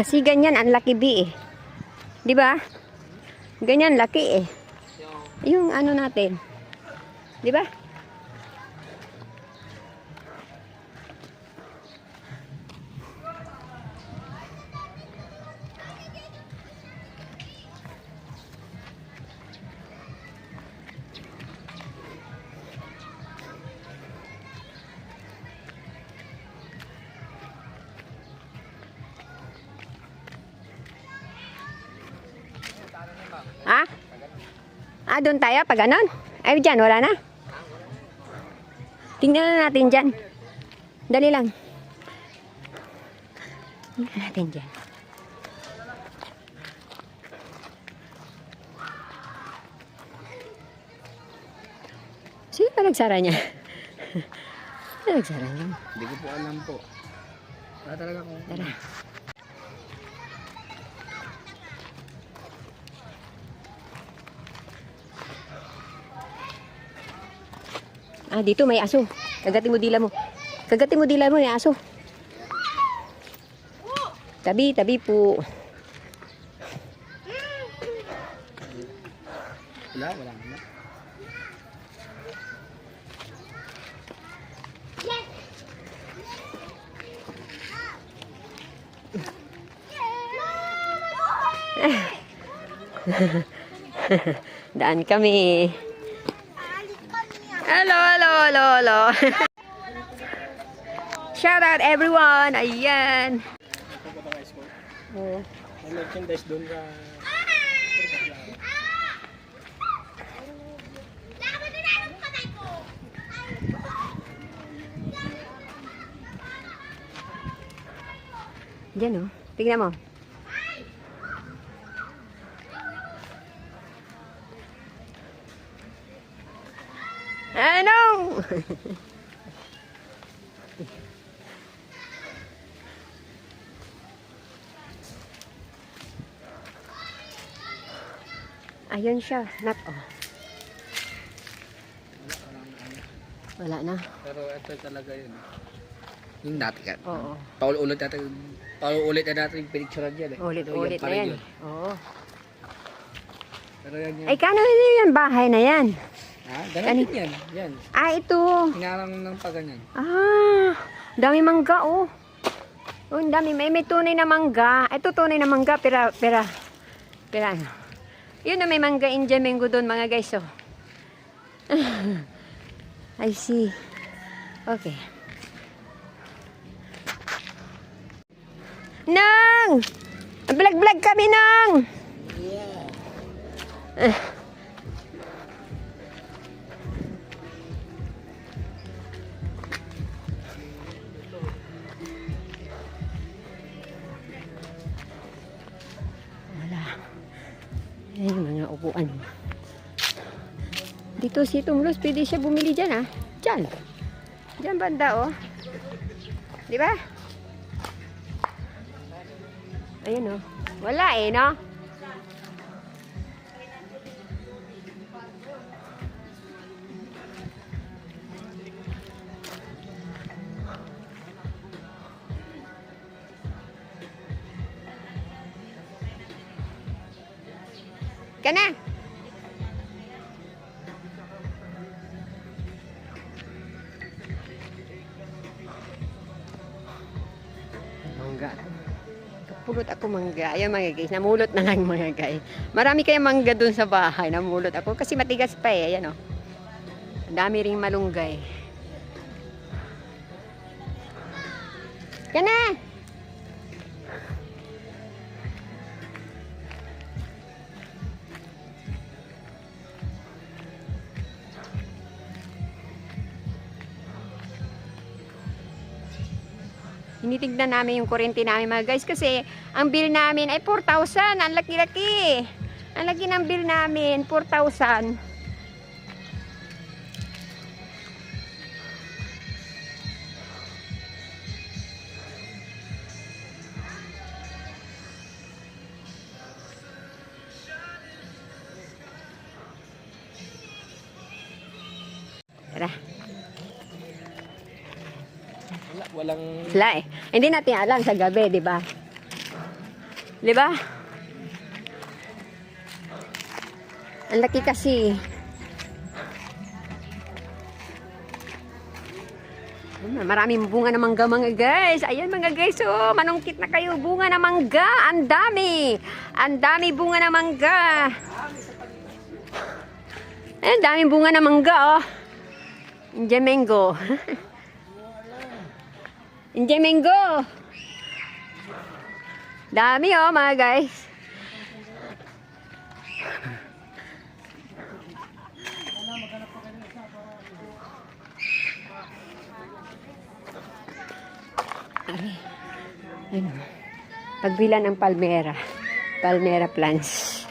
Kasi ganyan ang laki bi eh. 'Di ba? Ganyan laki eh. Yung ano natin. 'Di ba? Ah, doon tayo pag ganon? Ay, dyan, wala na. Tingnan na natin dyan. Dali lang. Tingnan natin dyan. Sino ba nagsara niya? Sino nagsara niya? Hindi ko po alam po. Wala talaga kung... Tara. Ah, dito may aso. Kagatin mo dila mo. Kagatin mo dila mo, may aso. Tabi, tabi po. Wala, wala. wala. Daan kami. Hello, hello, hello, hello. Shout out everyone. Ayan. Oh. Merchandise doon sa... Diyan oh. Tingnan mo. Ano? Ayun siya. Not oh. Wala na. Pero ito talaga yun. Yung dati ka. Oo. Paulit-ulit natin. Paulit na natin yung pinicturean yan eh. Ulit-ulit na yan. Oo. Pero yan yan. Ay, kano yun bahay na yan? Ha? Ganun Kani- din yan. Yan. Ah, ito. Hinarang ng paganyan. Ah, dami mangga oh. Oh, ang dami. May, may tunay na mangga. Ito tunay na mangga, pera, pera, pera. ano. Yun na may mangga Indian mango doon mga guys, oh. I see. Okay. Nang! Vlog-vlog kami, Nang! Eh. Wala. Upuan. Dito si Tumlos, pwede siya bumili dyan ah. Dyan. Dyan banda oh. Di ba? Ayan oh. Wala eh, no? Ka na. Mangga. Kapulot ako mangga. Ayan mga guys, namulot na lang mga guys. Marami kayong mangga dun sa bahay. Namulot ako kasi matigas pa eh. Ayan o. Ang dami ring malunggay. Ka na. Tinitignan namin yung kuryente namin mga guys kasi ang bill namin ay 4,000. Ang laki-laki. Ang laki ng bill namin, 4,000. Tara. Wala, walang... Wala eh. Hindi natin alam sa gabi, di ba? Di ba? Ang laki kasi. Maraming bunga ng mangga mga guys. Ayan mga guys, oh, manungkit na kayo. Bunga ng mangga. Ang dami. Ang dami bunga ng mangga. Ayan, daming bunga ng mangga, oh. Indian mango. Indian mango. Dami, oh, mga guys. Ay, ano, pagbilan ng palmera. Palmera plants.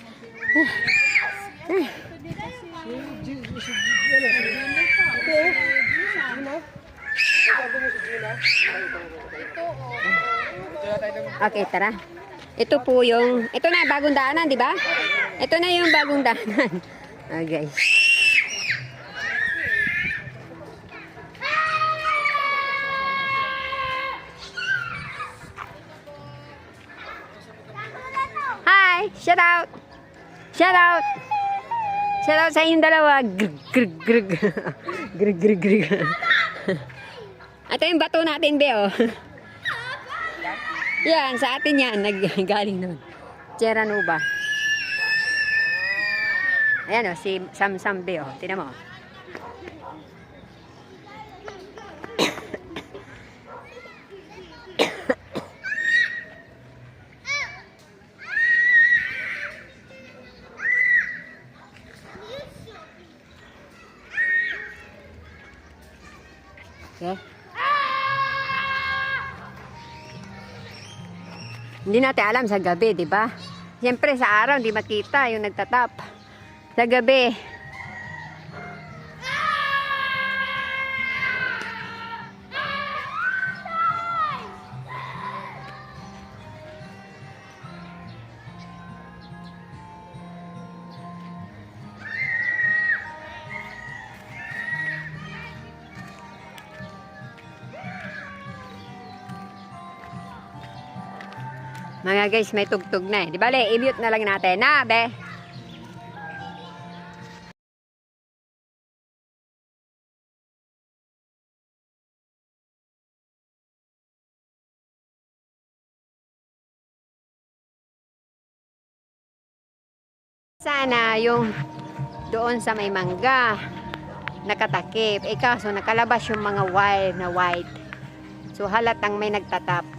Okay, tara. Ito po yung, ito na, bagong daanan, di ba? Ito na yung bagong daanan. Okay. Hi! Shout out! Shout out! Shout out sa inyong dalawa. Grg, grg, grg. grg, grg, grg. Ito yung bato natin, Be, oh. Yan, sa atin yan. Naggaling nun. Cheranuba. Ayan, oh, si Sam Sam, Be, oh. Tinan mo. Okay. Hindi natin alam sa gabi, di ba? Siyempre sa araw hindi makita yung nagtatap. Sa gabi. Mga guys, may tugtog na eh. Di ba, i-mute na lang natin. Na, be? Sana yung doon sa may mangga nakatakip. Eh kaso nakalabas yung mga wire na white. So halatang may nagtatap.